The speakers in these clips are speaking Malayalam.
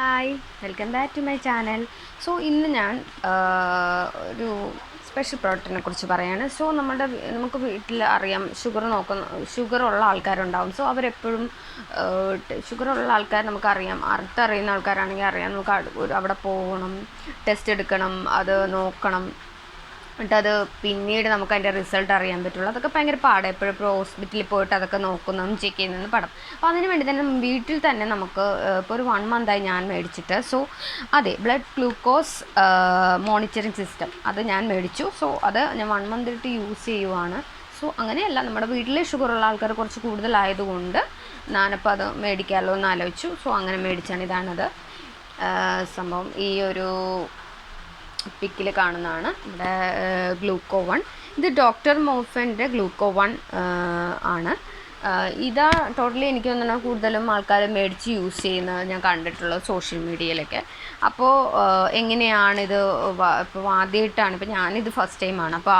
Hi welcome back to my channel so ഇന്ന് ഞാൻ ഒരു സ്പെഷ്യൽ പ്രോഡക്റ്റിനെ കുറിച്ച് പറയാണ്. സോ നമ്മുടെ നമുക്ക് വീട്ടിൽ അറിയാം ഷുഗർ നോക്കുന്ന ഷുഗർ ഉള്ള ആൾക്കാരുണ്ടാവും. സോ അവരെപ്പോഴും ഷുഗർ ഉള്ള ആൾക്കാർ നമുക്കറിയാം അടുത്തറിയുന്ന ആൾക്കാരാണെങ്കിൽ അറിയാം. നമുക്ക് അവിടെ പോകണം ടെസ്റ്റ് എടുക്കണം അത് നോക്കണം. എന്നിട്ട് അത് പിന്നീട് നമുക്ക് അതിന്റെ റിസൾട്ട് അറിയാൻ പറ്റുള്ളൂ. അതൊക്കെ ഭയങ്കര പാടാണ് എപ്പോഴും ഇപ്പോൾ ഹോസ്പിറ്റലിൽ പോയിട്ട് അതൊക്കെ നോക്കുന്നതും ചെക്ക് ചെയ്യുന്നതും പടം അപ്പോൾ അതിന് വേണ്ടി തന്നെ വീട്ടിൽ തന്നെ നമുക്ക് ഇപ്പോൾ ഒരു വൺ മന്തായി ഞാൻ മേടിച്ചിട്ട്. സോ അതെ ബ്ലഡ് ഗ്ലൂക്കോസ് മോണിറ്ററിങ് സിസ്റ്റം അത് ഞാൻ മേടിച്ചു. സോ അത് ഞാൻ വൺ മന്ത് ഇട്ട് യൂസ് ചെയ്യുവാണ്. സോ അങ്ങനെയല്ല. നമ്മുടെ വീട്ടിലെ ഷുഗറുള്ള ആൾക്കാർ കുറച്ച് കൂടുതലായതുകൊണ്ട് ഞാനപ്പോൾ അത് മേടിക്കാമല്ലോ എന്ന് ആലോചിച്ചു. സോ അങ്ങനെ മേടിച്ചാണ്. ഇതാണത്. സംഭവം ഈ ഒരു പിക്കിൽ കാണുന്നതാണ്. നമ്മുടെ ഗ്ലൂക്കോ വൺ ഇത് ഡോക്ടർ മോഫന്റെ ഗ്ലൂക്കോ വൺ ആണ്. ഇതാ ടോട്ടലി എനിക്ക് തോന്നുന്നു കൂടുതലും ആൾക്കാർ മേടിച്ച് യൂസ് ചെയ്യുന്നത് ഞാൻ കണ്ടിട്ടുള്ളത് സോഷ്യൽ മീഡിയയിലൊക്കെ. അപ്പോൾ എങ്ങനെയാണിത് ഇപ്പോൾ ആദ്യമായിട്ടാണ് ഇപ്പോൾ ഞാനിത് ഫസ്റ്റ് ടൈമാണ്. അപ്പോൾ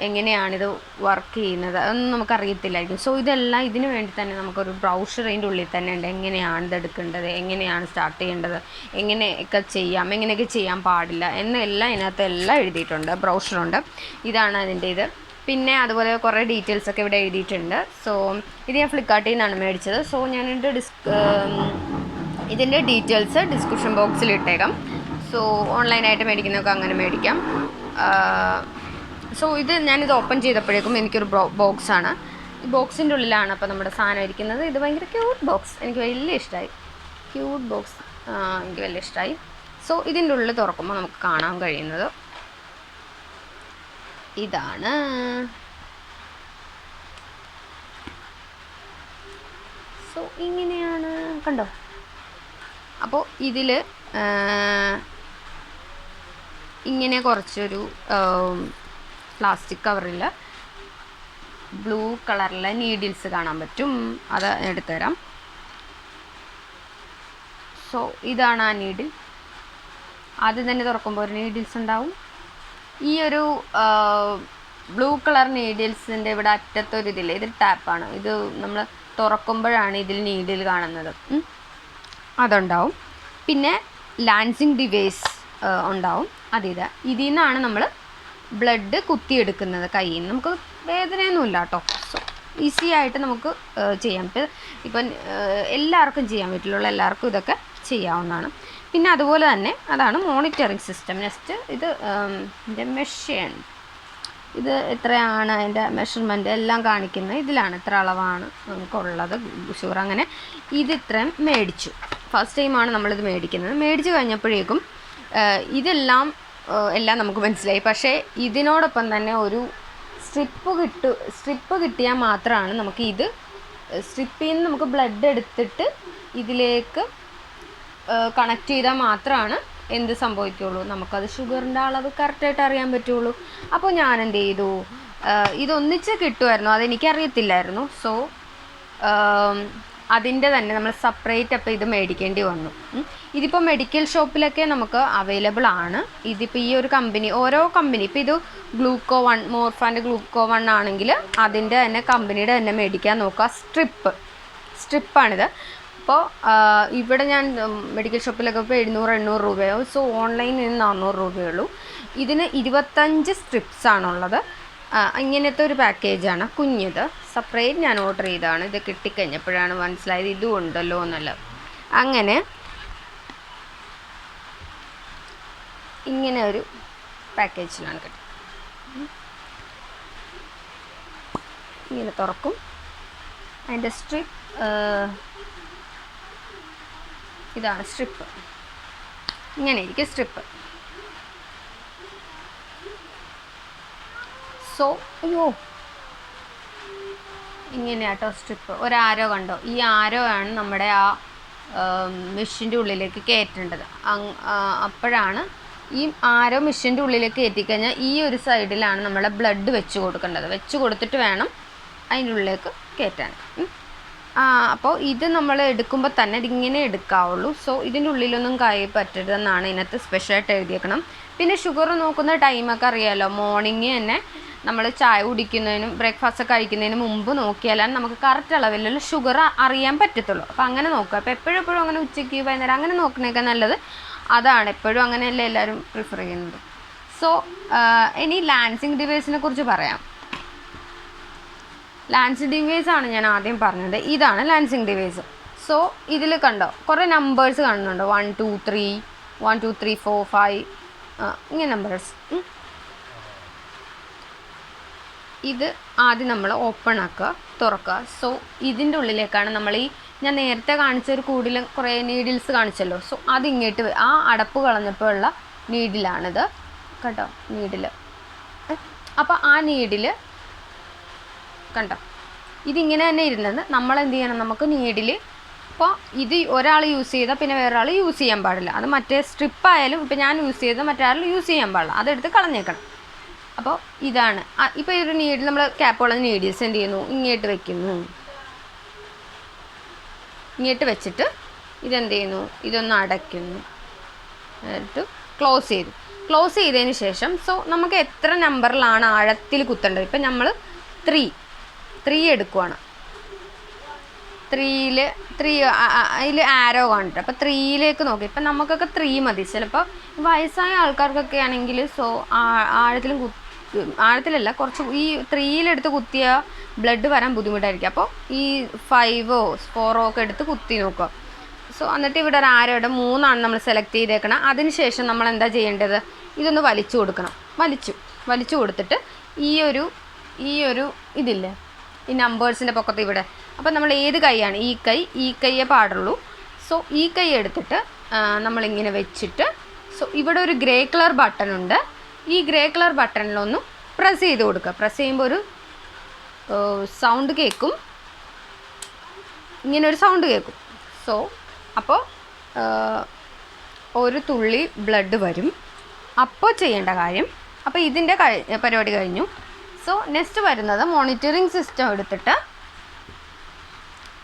എങ്ങനെയാണിത് വർക്ക് ചെയ്യുന്നത്? അതൊന്നും നമുക്കറിയത്തില്ലായിരിക്കും. സോ ഇതെല്ലാം ഇതിന് വേണ്ടി തന്നെ നമുക്കൊരു ബ്രൗഷർ അതിന്റെ ഉള്ളിൽ തന്നെ ഉണ്ട്. എങ്ങനെയാണ് ഇത് എടുക്കേണ്ടത്? എങ്ങനെയാണ് സ്റ്റാർട്ട് ചെയ്യേണ്ടത്? എങ്ങനെയൊക്കെ ചെയ്യാം? എങ്ങനെയൊക്കെ ചെയ്യാൻ പാടില്ല? എന്നെല്ലാം ഇതിനകത്ത് എല്ലാം എഴുതിയിട്ടുണ്ട്. ബ്രൗഷറുണ്ട് ഇതാണ് അതിന്റെ ഇത്. പിന്നെ അതുപോലെ കുറേ ഡീറ്റെയിൽസ് ഒക്കെ ഇവിടെ എഴുതിയിട്ടുണ്ട്. സോ ഇത് ഞാൻ ഫ്ലിപ്കാർട്ടിൽ നിന്നാണ് മേടിച്ചത്. സോ ഞാനിന്റെ ഡിസ്ക് ഇതിന്റെ ഡീറ്റെയിൽസ് ഡിസ്ക്രിപ്ഷൻ ബോക്സിൽ ഇട്ടേക്കാം. സോ ഓൺലൈനായിട്ട് മേടിക്കുന്നതൊക്കെ അങ്ങനെ മേടിക്കാം. സോ ഇത് ഞാനിത് ഓപ്പൺ ചെയ്തപ്പോഴേക്കും എനിക്കൊരു ബോക്സ് ആണ്. ഈ ബോക്സിന്റെ ഉള്ളിലാണ് അപ്പോൾ നമ്മുടെ സാധനം ഇരിക്കുന്നത്. ഇത് ഭയങ്കര ക്യൂട്ട് ബോക്സ് എനിക്ക് വലിയ ഇഷ്ടമായി ക്യൂട്ട് ബോക്സ് എനിക്ക് വലിയ ഇഷ്ടമായി സോ ഇതിന്റെ ഉള്ളിൽ തുറക്കുമ്പോൾ നമുക്ക് കാണാൻ കഴിയുന്നത് ഇതാണ്. സോ ഇങ്ങനെയാണ്. കണ്ടോ? അപ്പോൾ ഇതിൽ ഇങ്ങനെ കുറച്ചൊരു പ്ലാസ്റ്റിക് കവറിൽ ബ്ലൂ കളറിലെ നീഡിൽസ് കാണാൻ പറ്റും. അത് എടുത്തുതരാം. സോ ഇതാണ് ആ നീഡിൽ. ആദ്യം തന്നെ തുറക്കുമ്പോൾ ഒരു നീഡിൽസ് ഉണ്ടാവും. ഈ ഒരു ബ്ലൂ കളർ നീഡിൽസിന്റെ ഇവിടെ അറ്റത്തൊരു ഇതില്ല ഇത് ടാപ്പാണ്. ഇത് നമ്മൾ തുറക്കുമ്പോഴാണ് ഇതിൽ നീഡിൽ കാണുന്നത്. അതുണ്ടാവും. പിന്നെ ലാൻസിങ് ഡിവൈസ് ഉണ്ടാവും. അതിത് ഇതിൽ നിന്നാണ് നമ്മൾ ബ്ലഡ് കുത്തിയെടുക്കുന്നത് കയ്യിൽ നിന്ന്. നമുക്ക് വേദനയൊന്നുമില്ല കേട്ടോ. സോ ഈസി ആയിട്ട് നമുക്ക് ചെയ്യാൻ പറ്റും ഇപ്പം എല്ലാവർക്കും ചെയ്യാൻ പറ്റില്ല എല്ലാവർക്കും ഇതൊക്കെ ചെയ്യാവുന്നതാണ്. പിന്നെ അതുപോലെ തന്നെ അതാണ് മോണിറ്ററിങ് സിസ്റ്റം നെക്സ്റ്റ് ഇത് മെഷീൻ ഇത് എത്രയാണ് അതിന്റെ മെഷർമെന്റ് എല്ലാം കാണിക്കുന്നത് ഇതിലാണ് ഇത്ര അളവാണ് നമുക്കുള്ളത്. ഷുഗർ അങ്ങനെ ഇത് ഇത്രയും മേടിച്ചു. ഫസ്റ്റ് ടൈമാണ് നമ്മളിത് മേടിക്കുന്നത്. മേടിച്ച് കഴിഞ്ഞപ്പോഴേക്കും ഇതെല്ലാം എല്ലാം നമുക്ക് മനസ്സിലായി. പക്ഷേ ഇതിനോടൊപ്പം തന്നെ ഒരു സ്ട്രിപ്പ് കിട്ടു സ്ട്രിപ്പ് കിട്ടിയാൽ മാത്രമാണ് നമുക്ക് ഇത് സ്ട്രിപ്പിൽ നിന്ന് നമുക്ക് ബ്ലഡ് എടുത്തിട്ട് ഇതിലേക്ക് കണക്ട് ചെയ്താൽ മാത്രമാണ് എന്ത് സംഭവിക്കുള്ളൂ നമുക്കത് ഷുഗറിന്റെ അളവ് കറക്റ്റായിട്ട് അറിയാൻ പറ്റുള്ളൂ. അപ്പോൾ ഞാൻ എന്ത് ചെയ്തു? ഇതൊന്നിച്ച് കിട്ടുമായിരുന്നു. അതെനിക്കറിയത്തില്ലായിരുന്നു സോ അതിന്റെ തന്നെ നമ്മൾ സെപ്പറേറ്റ് അപ്പോൾ ഇത് മേടിക്കേണ്ടി വന്നു. ഇതിപ്പോൾ മെഡിക്കൽ ഷോപ്പിലൊക്കെ നമുക്ക് അവൈലബിൾ ആണ്. ഇതിപ്പോൾ ഈ ഒരു കമ്പനി ഓരോ കമ്പനി ഇപ്പോൾ ഇത് ഗ്ലൂക്കോ വൺ മോർഫാന്റെ ഗ്ലൂക്കോ വൺ ആണെങ്കിൽ അതിന്റെ തന്നെ കമ്പനിയുടെ തന്നെ മേടിക്കാൻ നോക്കുക. സ്ട്രിപ്പ് സ്ട്രിപ്പാണിത് അപ്പോൾ ഇവിടെ ഞാൻ മെഡിക്കൽ ഷോപ്പിലൊക്കെ ഇപ്പോൾ എഴുന്നൂറ് എണ്ണൂറ് രൂപയോ സോ ഓൺലൈനിൽ നാനൂറ് രൂപയുള്ളൂ ഇതിന് ഇരുപത്തഞ്ച് സ്ട്രിപ്സ് ആണുള്ളത്. ഇങ്ങനത്തെ ഒരു പാക്കേജാണ്. കുഞ്ഞത്. സെപ്പറേറ്റ് ഞാൻ ഓർഡർ ചെയ്തതാണ്. ഇത് കിട്ടിക്കഴിഞ്ഞപ്പോഴാണ് മനസ്സിലായത് ഇതും ഉണ്ടല്ലോ എന്നുള്ളത് അങ്ങനെ ഇങ്ങനെ ഒരു പാക്കേജിലാണ് കിട്ടുന്നത്. ഇങ്ങനെ തുറക്കും. അതിന്റെ സ്ട്രിപ്പ് ഇതാണ് സ്ട്രിപ്പ് ഇങ്ങനെ ഇരിക്കും സ്ട്രിപ്പ് സോ അയ്യോ. ഇങ്ങനെയാട്ടോ സ്ട്രിപ്പ് ഒരു ആരോ കണ്ടോ? ഈ ആരോ ആണ് നമ്മുടെ ആ മെഷീന്റെ ഉള്ളിലേക്ക് കയറ്റേണ്ടത് അപ്പോഴാണ് ഈ ആരോ മെഷീന്റെ ഉള്ളിലേക്ക് കയറ്റിക്കഴിഞ്ഞാൽ ഈ ഒരു സൈഡിലാണ് നമ്മളെ ബ്ലഡ് വെച്ച് കൊടുക്കേണ്ടത്. വെച്ച് കൊടുത്തിട്ട് വേണം അതിന്റെ ഉള്ളിലേക്ക് കയറ്റാൻ അപ്പോൾ ഇത് നമ്മൾ എടുക്കുമ്പോൾ തന്നെ ഇതിങ്ങനെ എടുക്കാവുള്ളൂ. സോ ഇതിന്റെ ഉള്ളിലൊന്നും കൈ പറ്റരുതെന്നാണ് ഇതിനകത്ത് സ്പെഷ്യലായിട്ട് എഴുതിയേക്കണം പിന്നെ ഷുഗർ നോക്കുന്ന ടൈമൊക്കെ അറിയാമല്ലോ മോർണിംഗ് തന്നെ നമ്മൾ ചായ കുടിക്കുന്നതിനും ബ്രേക്ക്ഫാസ്റ്റ് കഴിക്കുന്നതിന് മുമ്പ് നോക്കിയാലാണ് നമുക്ക് കറക്റ്റ് അളവിലുള്ള ഷുഗർ അറിയാൻ പറ്റത്തുള്ളൂ. അപ്പോൾ അങ്ങനെ നോക്കുക. അപ്പോൾ എപ്പോഴും എപ്പോഴും അങ്ങനെ ഉച്ചയ്ക്ക് വൈകുന്നേരം അങ്ങനെ നോക്കണേക്കാൾ നല്ലത്. അതാണ്. എപ്പോഴും അങ്ങനെയല്ല എല്ലാവരും പ്രിഫർ ചെയ്യുന്നത്. സോ ഇനി ലാൻസിങ് ഡിവൈസിനെ കുറിച്ച് പറയാം. ലാൻസിങ് ഡിവൈസ് ആണ് ഞാൻ ആദ്യം പറഞ്ഞത്. ഇതാണ് ലാൻസിങ് ഡിവൈസ് സോ ഇതിൽ കണ്ടോ? കുറേ നമ്പേഴ്സ് കാണുന്നുണ്ടോ. One two three one two three four five ഇങ്ങനെ നമ്പേഴ്സ് ഇത് ആദ്യം നമ്മൾ ഓപ്പൺ ആക്കുക തുറക്കുക. സോ ഇതിന്റെ ഉള്ളിലേക്കാണ് നമ്മൾ ഈ ഞാൻ നേരത്തെ കാണിച്ച ഒരു കൂടിൽ കുറേ നീഡിൽസ് കാണിച്ചല്ലോ. സോ അത് ഇങ്ങോട്ട് ആ അടപ്പ് കളഞ്ഞപ്പോൾ ഉള്ള നീഡിലാണിത് കണ്ടോ? നീഡിൽ അപ്പോൾ ആ നീഡിൽ കണ്ടോ? ഇതിങ്ങനെ തന്നെ ഇരുന്നത്. നമ്മൾ എന്ത് ചെയ്യണം? നമുക്ക് നീഡിൽ ഇപ്പോൾ ഇത് ഒരാൾ യൂസ് ചെയ്താൽ പിന്നെ വേറൊരാൾ യൂസ് ചെയ്യാൻ പാടില്ല. അത് മറ്റേ സ്ട്രിപ്പായാലും ഇപ്പോൾ ഞാൻ യൂസ് ചെയ്ത് മറ്റൊരാൾ യൂസ് ചെയ്യാൻ പാടില്ല. അതെടുത്ത് കളഞ്ഞേക്കണം. അപ്പോൾ ഇതാണ്. ഇപ്പോൾ ഈ ഒരു നീഡിൽ നമ്മൾ ക്യാപ്പുള്ള നീഡിൽസ് എന്ത് ചെയ്യുന്നു? ഇങ്ങോട്ട് വെക്കുന്നു. ഇങ്ങോട്ട് വെച്ചിട്ട് ഇതെന്ത് ചെയ്യുന്നു? ഇതൊന്ന് അടയ്ക്കുന്നു. എന്നിട്ട് ക്ലോസ് ചെയ്തു. ക്ലോസ് ചെയ്തതിന് ശേഷം സോ നമുക്ക് എത്ര നമ്പറിലാണ് ആഴത്തിൽ കുത്തേണ്ടത്? ഇപ്പം നമ്മൾ ത്രീ ത്രീ എടുക്കുവാണ്. ത്രീയിൽ ത്രീ അതിൽ ആരോ കാണിട്ട്. അപ്പോൾ ത്രീയിലേക്ക് നോക്കി. ഇപ്പം നമുക്കൊക്കെ ത്രീ മതി. ചിലപ്പോൾ വയസ്സായ ആൾക്കാർക്കൊക്കെ ആണെങ്കിൽ സോ ആഴത്തിലും കു ആഴത്തിലല്ല കുറച്ച് ഈ ത്രീയിലെടുത്ത് കുത്തിയ ബ്ലഡ് വരാൻ ബുദ്ധിമുട്ടായിരിക്കും. അപ്പോൾ ഈ ഫൈവോ ഫോറോ ഒക്കെ എടുത്ത് കുത്തി നോക്കുക. സോ എന്നിട്ട് ഇവിടെ ഒരു ആരോടെ മൂന്നാണ് നമ്മൾ സെലക്ട് ചെയ്തേക്കണം. അതിനുശേഷം നമ്മൾ എന്താ ചെയ്യേണ്ടത്? ഇതൊന്ന് വലിച്ചു കൊടുക്കണം. വലിച്ചു. വലിച്ചു കൊടുത്തിട്ട് ഈ ഒരു ഈ ഒരു ഇതില്ലേ? ഈ നമ്പേഴ്സിന്റെ പൊക്കത്ത് ഇവിടെ. അപ്പോൾ നമ്മൾ ഏത് കൈയാണ്? ഈ കൈ ഈ കൈയെ പാടുള്ളൂ. സോ ഈ കൈ എടുത്തിട്ട് നമ്മളിങ്ങനെ വെച്ചിട്ട് സോ ഇവിടെ ഒരു ഗ്രേ കളർ ബട്ടൺ ഉണ്ട്. ഈ ഗ്രേ കളർ ബട്ടണിലൊന്ന് പ്രസ് ചെയ്ത് കൊടുക്കുക. പ്രസ് ചെയ്യുമ്പോൾ ഒരു സൗണ്ട് കേൾക്കും ഇങ്ങനെ ഒരു സൗണ്ട് കേൾക്കും സോ അപ്പോൾ ഒരു തുള്ളി ബ്ലഡ് വരും. അപ്പോൾ ചെയ്യേണ്ട കാര്യം അപ്പോൾ ഇതിന്റെ പരിപാടി കഴിഞ്ഞു. സോ നെക്സ്റ്റ് വരുന്നത് മോണിറ്ററിങ് സിസ്റ്റം എടുത്തിട്ട്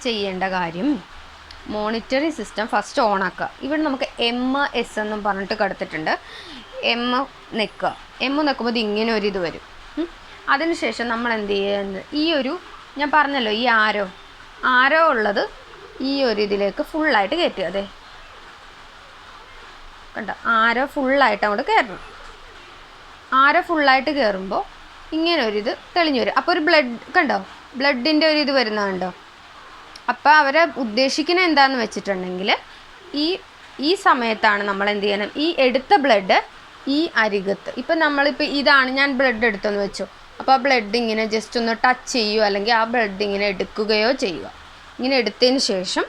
ചെയ്യേണ്ട കാര്യം. മോണിറ്ററിങ് സിസ്റ്റം ഫസ്റ്റ് ഓൺ ആക്കുക. ഇവിടെ നമുക്ക് എം എസ് എന്നും പറഞ്ഞിട്ട് കടത്തിട്ടുണ്ട്. എം നിൽക്കുക എം നെക്കുമ്പോൾ ഇത് ഇങ്ങനെ ഒരു ഇത് വരും. അതിനുശേഷം നമ്മൾ എന്ത് ചെയ്യുന്നത് ഈ ഒരു ഞാൻ പറഞ്ഞല്ലോ ഈ ആരോ. ആരോ ഉള്ളത് ഈ ഒരു ഇതിലേക്ക് ഫുള്ളായിട്ട് കയറ്റുക. അതെ. കണ്ടോ? ആരോ ഫുള്ളായിട്ട് അങ്ങോട്ട് കയറണം. ആരോ ഫുള്ളായിട്ട് കയറുമ്പോൾ ഇങ്ങനെ ഒരു ഇത് തെളിഞ്ഞു വരും. അപ്പോൾ ഒരു ബ്ലഡ് കണ്ടോ? ബ്ലഡിന്റെ ഒരു ഇത് വരുന്നത് കണ്ടോ? അപ്പോൾ അവർ ഉദ്ദേശിക്കുന്നത് എന്താണെന്ന് വെച്ചിട്ടുണ്ടെങ്കിൽ ഈ ഈ സമയത്താണ് നമ്മൾ എന്ത് ചെയ്യണം? ഈ എടുത്ത ബ്ലഡ് ഈ അരികത്ത്. ഇപ്പം നമ്മളിപ്പോൾ ഇതാണ് ഞാൻ ബ്ലഡ് എടുത്തെന്ന് വെച്ചു. അപ്പോൾ ആ ബ്ലഡ് ഇങ്ങനെ ജസ്റ്റ് ഒന്ന് ടച്ച് ചെയ്യുകയോ അല്ലെങ്കിൽ ആ ബ്ലഡ് ഇങ്ങനെ എടുക്കുകയോ ചെയ്യുക. ഇങ്ങനെ എടുത്തതിന് ശേഷം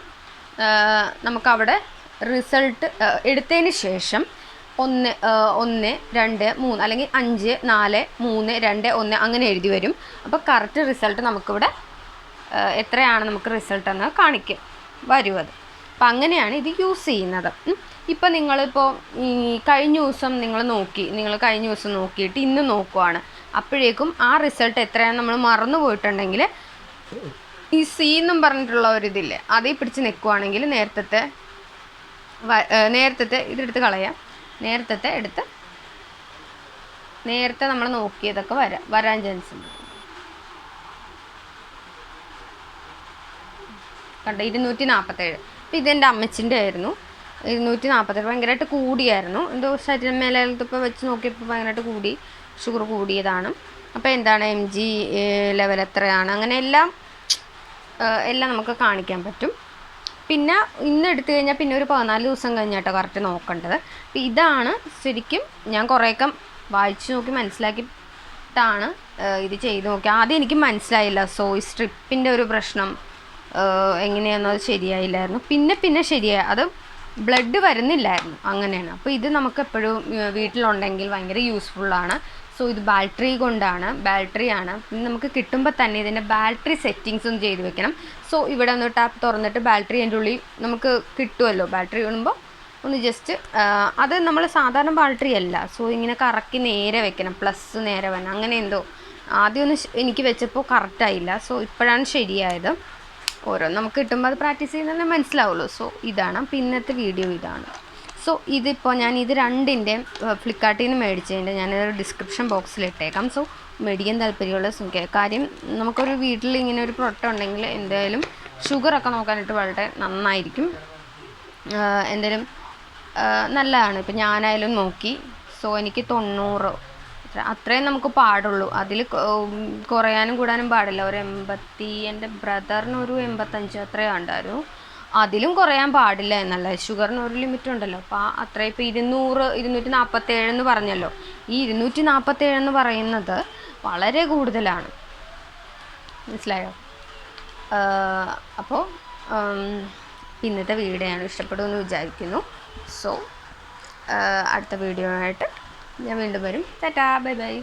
നമുക്കവിടെ റിസൾട്ട് എടുത്തതിന് ശേഷം ഒന്ന് ഒന്ന് രണ്ട് മൂന്ന് അല്ലെങ്കിൽ അഞ്ച് നാല് മൂന്ന് രണ്ട് ഒന്ന് അങ്ങനെ എഴുതി വരും. അപ്പോൾ കറക്റ്റ് റിസൾട്ട് നമുക്കിവിടെ എത്രയാണ് നമുക്ക് റിസൾട്ട് എന്ന് കാണിക്കും. വരും അത്. അപ്പം അങ്ങനെയാണ് ഇത് യൂസ് ചെയ്യുന്നത്. ഇപ്പം നിങ്ങളിപ്പോൾ ഈ കഴിഞ്ഞ ദിവസം നിങ്ങൾ നോക്കി നിങ്ങൾ കഴിഞ്ഞ ദിവസം നോക്കിയിട്ട് ഇന്ന് നോക്കുവാണ്. അപ്പോഴേക്കും ആ റിസൾട്ട് എത്രയാണ് നമ്മൾ മറന്നു പോയിട്ടുണ്ടെങ്കിൽ ഈ സി എന്നും പറഞ്ഞിട്ടുള്ള ഒരു ഇതില്ലേ അതിൽ പിടിച്ച് നിൽക്കുവാണെങ്കിൽ നേരത്തെ നേരത്തെ ഇതെടുത്ത് കളയാം. നേരത്തെ എടുത്ത് നേരത്തെ നമ്മൾ നോക്കിയതൊക്കെ വരാം വരാൻ ചാൻസ് ഉണ്ട്. കണ്ട ഇരുന്നൂറ്റി നാൽപ്പത്തേഴ് അപ്പോൾ ഇതെന്റെ അമ്മച്ചിന്റെ ആയിരുന്നു. ഇരുന്നൂറ്റി നാൽപ്പത്തേഴ് ഭയങ്കരമായിട്ട് കൂടിയായിരുന്നു. എന്തോ ശരീരം മേലത്തൊക്കെ വെച്ച് നോക്കിയപ്പോൾ ഭയങ്കരമായിട്ട് കൂടി ഷുഗർ കൂടിയതാണ്. അപ്പോൾ എന്താണ് എം ജി ലെവൽ എത്രയാണ്? അങ്ങനെ എല്ലാം എല്ലാം നമുക്ക് കാണിക്കാൻ പറ്റും. പിന്നെ ഇന്ന് എടുത്തു കഴിഞ്ഞാൽ പിന്നെ ഒരു പതിനാല് ദിവസം കഴിഞ്ഞാട്ടോ കറക്റ്റ് നോക്കേണ്ടത്. അപ്പം ഇതാണ് ശരിക്കും ഞാൻ കുറേയൊക്കെ വായിച്ചു നോക്കി മനസ്സിലാക്കിയിട്ടാണ് ഇത് ചെയ്ത് നോക്കി ആദ്യം എനിക്ക് മനസ്സിലായില്ല സോ ഈ സ്ട്രിപ്പിന്റെ ഒരു പ്രശ്നം എങ്ങനെയാണെന്ന് അത് ശരിയായില്ലായിരുന്നു. പിന്നെ പിന്നെ ശരിയായി അത് ബ്ലഡ് വരുന്നില്ലായിരുന്നു അങ്ങനെയാണ്. അപ്പോൾ ഇത് നമുക്ക് എപ്പോഴും വീട്ടിലുണ്ടെങ്കിൽ ഭയങ്കര യൂസ്ഫുള്ളാണ് സോ ഇത് ബാറ്ററി കൊണ്ടാണ് ബാറ്ററി ആണ്. നമുക്ക് കിട്ടുമ്പോൾ തന്നെ ഇതിന്റെ ബാറ്ററി സെറ്റിങ്സ് ചെയ്ത് വെക്കണം. സോ ഇവിടെ ഒന്ന് ടാപ്പ് തുറന്നിട്ട് ബാറ്ററി അതിന്റെ ഉള്ളിൽ നമുക്ക് കിട്ടുമല്ലോ ബാറ്ററി ഇടുമ്പോൾ ഒന്ന് ജസ്റ്റ് അത് നമ്മൾ സാധാരണ ബാറ്ററി അല്ല. സോ ഇങ്ങനെ കറക്കി നേരെ വെക്കണം. പ്ലസ് നേരെ വേണം അങ്ങനെ എന്തോ. ആദ്യം ഒന്ന് എനിക്ക് വെച്ചപ്പോൾ കറക്റ്റായില്ല സോ ഇപ്പോഴാണ് ശരിയായത്. ഓരോ നമുക്ക് കിട്ടുമ്പോൾ അത് പ്രാക്ടീസ് ചെയ്യുന്നതന്നെ മനസ്സിലാവുള്ളൂ. സോ ഇതാണ്. പിന്നത്തെ വീഡിയോ ഇതാണ്. സോ ഇതിപ്പോൾ ഞാൻ ഇത് രണ്ടിന്റെ ഫ്ലിപ്കാർട്ടിൽ നിന്ന് മേടിച്ചതിന്റെ ഞാൻ ഡിസ്ക്രിപ്ഷൻ ബോക്സിൽ ഇട്ടേക്കാം. സോ മേടിക്കാൻ താല്പര്യമുള്ള സുഖ കാര്യം നമുക്കൊരു വീട്ടിൽ ഇങ്ങനെ ഒരു പ്രൊഡക്റ്റ് ഉണ്ടെങ്കിൽ എന്തായാലും ഷുഗറൊക്കെ നോക്കാനായിട്ട് വളരെ നന്നായിരിക്കും. എന്തായാലും നല്ലതാണ്. ഇപ്പം ഞാനായാലും നോക്കി. സോ എനിക്ക് തൊണ്ണൂറ് അത്രയും നമുക്ക് പാടുള്ളൂ. അതിൽ കുറയാനും കൂടാനും പാടില്ല. ഒരു എൺപത്തി എന്റെ ബ്രദറിന് ഒരു എൺപത്തഞ്ച് അത്രയും ഉണ്ടായിരുന്നു അതിലും കുറയാൻ പാടില്ല എന്നല്ല. ഷുഗറിന് ഒരു ലിമിറ്റ് ഉണ്ടല്ലോ. അപ്പോൾ ആ അത്രയും ഇപ്പോൾ ഇരുന്നൂറ് ഇരുന്നൂറ്റി നാൽപ്പത്തേഴ് എന്ന് പറഞ്ഞല്ലോ. ഈ ഇരുന്നൂറ്റി നാൽപ്പത്തേഴ് എന്ന് പറയുന്നത് വളരെ കൂടുതലാണ്. മനസ്സിലായോ? അപ്പോൾ ഇന്നത്തെ വീഡിയോ ആണ് ഇഷ്ടപ്പെടുമെന്ന് വിചാരിക്കുന്നു. സോ അടുത്ത വീഡിയോ ആയിട്ട് ഞാൻ വീണ്ടും വരും. Tata bye bye.